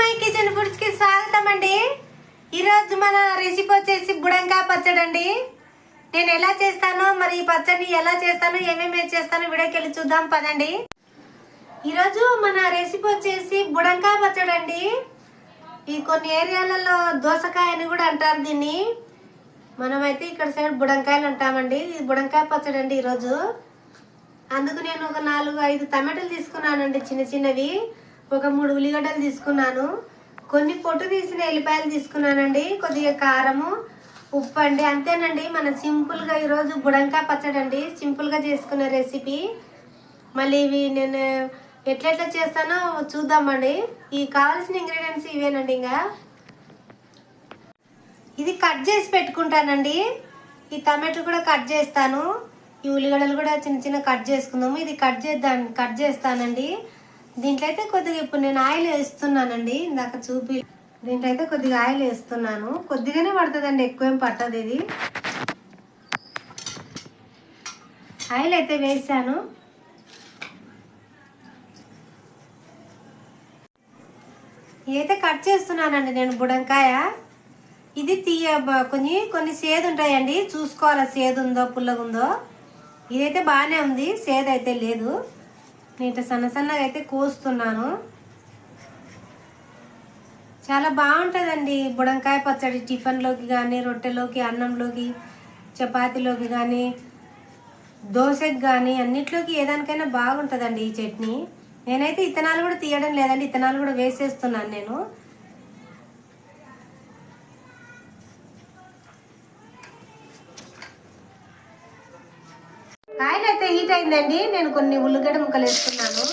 My kitchen ఫుడ్స్కి స్వాగతం అండి. ఈరోజు మన రెసిపీ వచ్చేసి బుడంకాయ పచ్చడి అండి. నేను ఎలా చేస్తానో మరి ఈ పచ్చడి ఎలా చేస్తానో ఏమేమి చేస్తానో వీడియోకి వెళ్ళి చూద్దాం పదండి. ఈరోజు మన రెసిపీ వచ్చేసి బుడంకాయ పచ్చడి అండి. ఈ కొన్ని ఏరియాలలో దోసకాయ అని కూడా అంటారు దీన్ని. మనమైతే ఇక్కడ సైడ్ బుడంకాయలు అంటామండి. ఇది బుడంకాయ పచ్చడి అండి ఈరోజు. అందుకు నేను ఒక నాలుగు ఐదు టమాటాలు తీసుకున్నానండి చిన్న చిన్నవి. ఒక మూడు ఉల్లిగడ్డలు తీసుకున్నాను. కొన్ని పొట్టు తీసిన ఎల్లిపాయలు తీసుకున్నానండి. కొద్దిగా కారము ఉప్పు అండి. అంతేనండి మన సింపుల్గా ఈరోజు బుడంకా పచ్చడి అండి. సింపుల్గా చేసుకునే రెసిపీ. మళ్ళీ ఇవి నేను ఎట్లెట్లా చేస్తానో చూద్దామండి. ఈ కావాల్సిన ఇంగ్రీడియంట్స్ ఇవేనండి ఇంకా ఇది కట్ చేసి పెట్టుకుంటానండి. ఈ టమాటో కూడా కట్ చేస్తాను. ఈ ఉల్లిగడ్డలు కూడా చిన్న చిన్న కట్ చేసుకుందాము. ఇది కట్ చేద్దాం కట్ చేస్తానండి. దీంట్లో అయితే కొద్దిగా ఇప్పుడు నేను ఆయిల్ వేస్తున్నానండి ఇందాక చూపి దీంట్లో అయితే కొద్దిగా ఆయిల్ వేస్తున్నాను. కొద్దిగానే పడుతుందండి ఎక్కువేం పట్టదు ఇది. ఆయిల్ అయితే వేసాను. ఇదైతే కట్ చేస్తున్నానండి నేను బుడంకాయ. ఇది తీయ కొన్ని కొన్ని సేదు ఉంటాయండి చూసుకోవాలి సేదు ఉందో పుల్లగుందో. ఇదైతే బాగానే ఉంది సేదు అయితే లేదు. నేను సన్న సన్నగా అయితే కోస్తున్నాను. చాలా బాగుంటుందండి బుడంకాయ పచ్చడి టిఫిన్లోకి కానీ రొట్టెలోకి అన్నంలోకి చపాతీలోకి కానీ దోశకి కానీ అన్నిట్లోకి ఏదానికైనా బాగుంటుందండి ఈ చట్నీ. నేనైతే ఇత్తనాలు కూడా తీయడం లేదండి ఇత్తనాలు కూడా వేసేస్తున్నాను నేను. ఆయిల్ అయితే హీట్ అయిందండి. నేను కొన్ని ఉల్లిగడ్డ ముక్కలు వేస్తున్నాను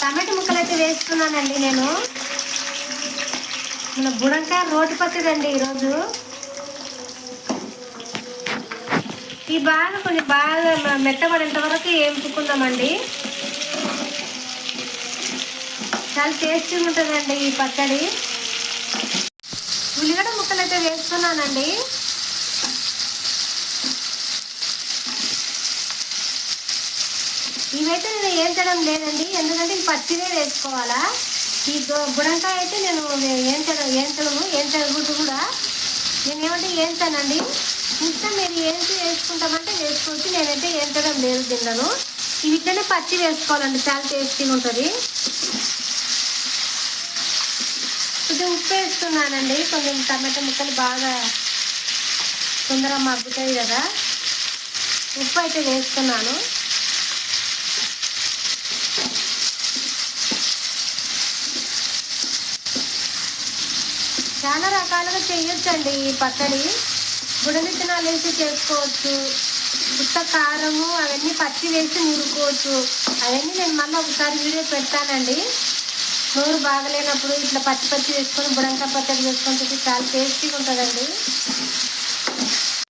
టమాటా ముక్కలు అయితే వేస్తున్నానండి నేను. మన బుడంకాయ రోటి పచ్చడి అండి ఈరోజు. ఈ బాగా కొంచెం బాగా మెత్తబడేంత వరకు వేపుకుందామండి చాలా టేస్టీగా ఉంటుందండి ఈ పచ్చడి. ఉల్లిగడ్డ ముక్కలు అయితే వేస్తున్నానండి ఇవైతే నేను ఏంచడం లేదండి ఎందుకంటే ఈ పచ్చిదే వేసుకోవాలా. ఈ దో- బుడంకాయ అయితే నేను ఏంచడం ఏంచడము ఏంచగుడ్డు కూడా. నేను ఏమంటే ఏంచానండి ఇష్టం మీరు ఏంచి వేసుకుంటామంటే వేసుకోవచ్చు నేనైతే ఏంచడం లేదు తిన్నాను ఇవి ఇట్లనే పచ్చి వేసుకోవాలండి చాలా టేస్టీగా ఉంటుంది. కొంచెం ఉప్పు వేస్తున్నానండి. కొంచెం టమాటా ముక్కలు బాగా తొందరగా మగ్గుతాయి కదా. ఉప్పు అయితే వేస్తున్నాను. చాలా రకాలుగా చేయొచ్చండి ఈ పచ్చడి. బుడమిత్తనాలు వేసి చేసుకోవచ్చు. ఉత్త కారము అవన్నీ పచ్చి వేసి నూరుకోవచ్చు అవన్నీ నేను మళ్ళీ ఒకసారి వీడియో పెడతానండి. నోరు బాగలేనప్పుడు ఇట్లా పచ్చి పచ్చి వేసుకొని బుడంకాయ పచ్చడి వేసుకుంటే చాలా టేస్టీగా ఉంటుందండి.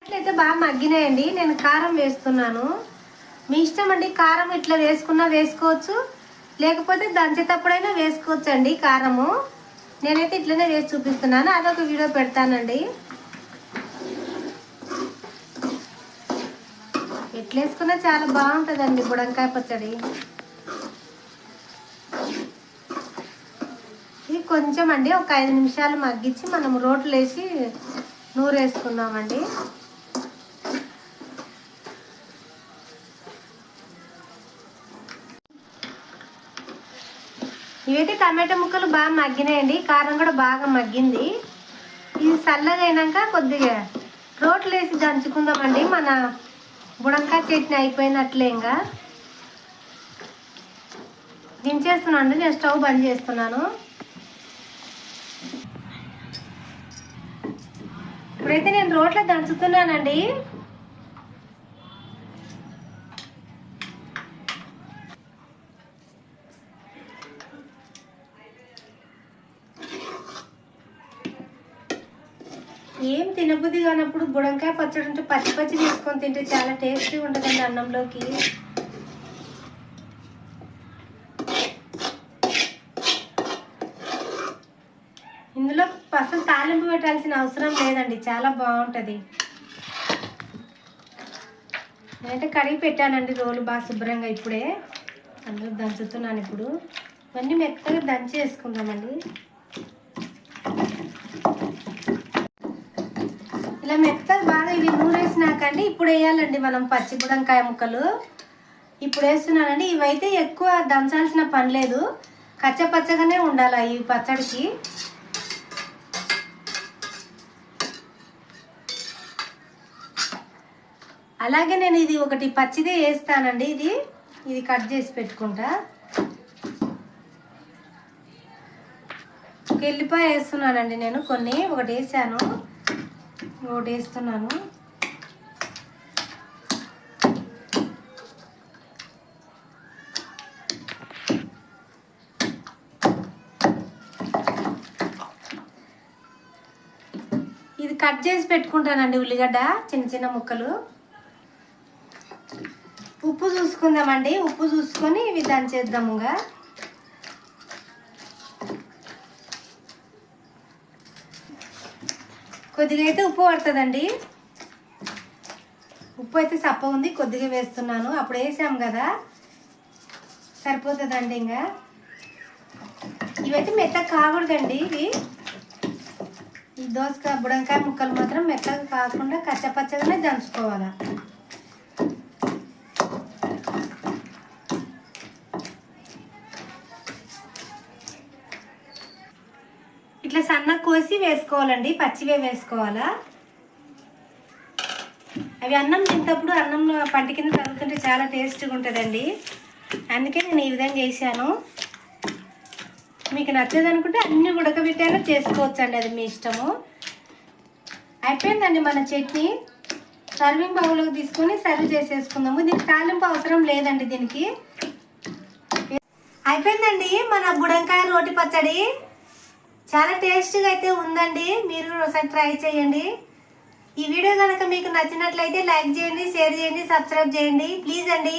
అట్లయితే బాగా మగ్గినాయండి. నేను కారం వేస్తున్నాను. మీ ఇష్టం అండి కారం ఇట్లా వేసుకున్నా వేసుకోవచ్చు. లేకపోతే దంచేటప్పుడైనా వేసుకోవచ్చు అండి కారము. నేనైతే ఇట్లనే వేసి చూపిస్తున్నాను. అదొక వీడియో పెడతానండి. ఎట్లేసుకున్నా చాలా బాగుంటుందండి బుడంకాయ పచ్చడి. కొంచెం అండి ఒక ఐదు నిమిషాలు మగ్గించి మనం రోట్లు వేసి నూరేసుకుందామండి ఇవైతే టమాటా ముక్కలు బాగా మగ్గినాయండి కారం కూడా బాగా మగ్గింది. ఇది చల్లగా కొద్దిగా రోట్లు వేసి దంచుకుందామండి మన బుడంకాయ చట్నీ అయిపోయినట్లే ఇంకా. దించేస్తున్నాను అండి నేను స్టవ్ బంద్ చేస్తున్నాను. ఇప్పుడైతే నేను రోట్లో దంచుతున్నానండి. ఏం తినబుద్ధి కానప్పుడు బుడంకాయ పచ్చడి ఉంటే పచ్చి పచ్చి తీసుకొని తింటే చాలా టేస్టీగా ఉంటుందండి అన్నంలోకి. ఇందులో అసలు తాలింపు పెట్టాల్సిన అవసరం లేదండి చాలా బాగుంటుంది. నేనైతే కడిగి పెట్టానండి రోలు బాగా శుభ్రంగా ఇప్పుడే. అందులో దంచుతున్నాను ఇప్పుడు. ఇవన్నీ మెత్తగా దంచి వేసుకుందామండి. ఇలా మెత్తగా బాగా ఇవి నూరేసినాకండి ఇప్పుడు వేయాలండి మనం పచ్చి బుడంకాయ ముక్కలు. ఇప్పుడు వేస్తున్నానండి ఇవైతే ఎక్కువ దంచాల్సిన పని లేదు. కచ్చపచ్చగానే ఉండాలి ఈ పచ్చడికి. అలాగే నేను ఇది ఒకటి పచ్చిదే వేస్తానండి ఇది. ఇది కట్ చేసి పెట్టుకుంటా. ఒక ఎల్లిపాయ వేస్తున్నానండి నేను కొన్ని. ఒకటి వేసాను. ఒకటి వేస్తున్నాను. ఇది కట్ చేసి పెట్టుకుంటానండి ఉల్లిగడ్డ చిన్న చిన్న ముక్కలు. ఉప్పు చూసుకుందామండి. ఉప్పు చూసుకొని ఇవి దంచేద్దాముగా కొద్దిగా అయితే ఉప్పు పడుతుందండి. ఉప్పు అయితే సప్ప ఉంది కొద్దిగా వేస్తున్నాను. అప్పుడు వేసాం కదా. సరిపోతుందండి ఇంకా ఇవైతే మెత్తగా కాకూడదండి ఇవి. ఈ దోసకాయ బుడంకాయ ముక్కలు మాత్రం మెత్తగా కాకుండా కచ్చపచ్చగానే దంచుకోవాలి. ఇట్లా సన్న కోసి వేసుకోవాలండి పచ్చివే వేసుకోవాలా? అవి అన్నం తింటప్పుడు అన్నంలో పంట కింద తగ్గుతుంటే చాలా టేస్ట్గా ఉంటుందండి. అందుకే నేను ఈ విధంగా చేశాను. మీకు నచ్చదనుకుంటే అన్నీ అన్ని ఉడకబెట్టాలో చేసుకోవచ్చు అండి అది మీ ఇష్టము. అయిపోయిందండి మన చట్నీ. సర్వింగ్ బౌల్లోకి తీసుకొని సర్వ్ చేసేసుకుందాము. దీనికి తాలింపు అవసరం లేదండి దీనికి. అయిపోయిందండి మన బుడంకాయ రోటి పచ్చడి. చాలా టేస్టీగా అయితే ఉందండి. మీరు కూడా ఒకసారి ట్రై చేయండి. ఈ వీడియో కనుక మీకు నచ్చినట్లయితే లైక్ చేయండి షేర్ చేయండి సబ్స్క్రైబ్ చేయండి. ప్లీజ్ అండి.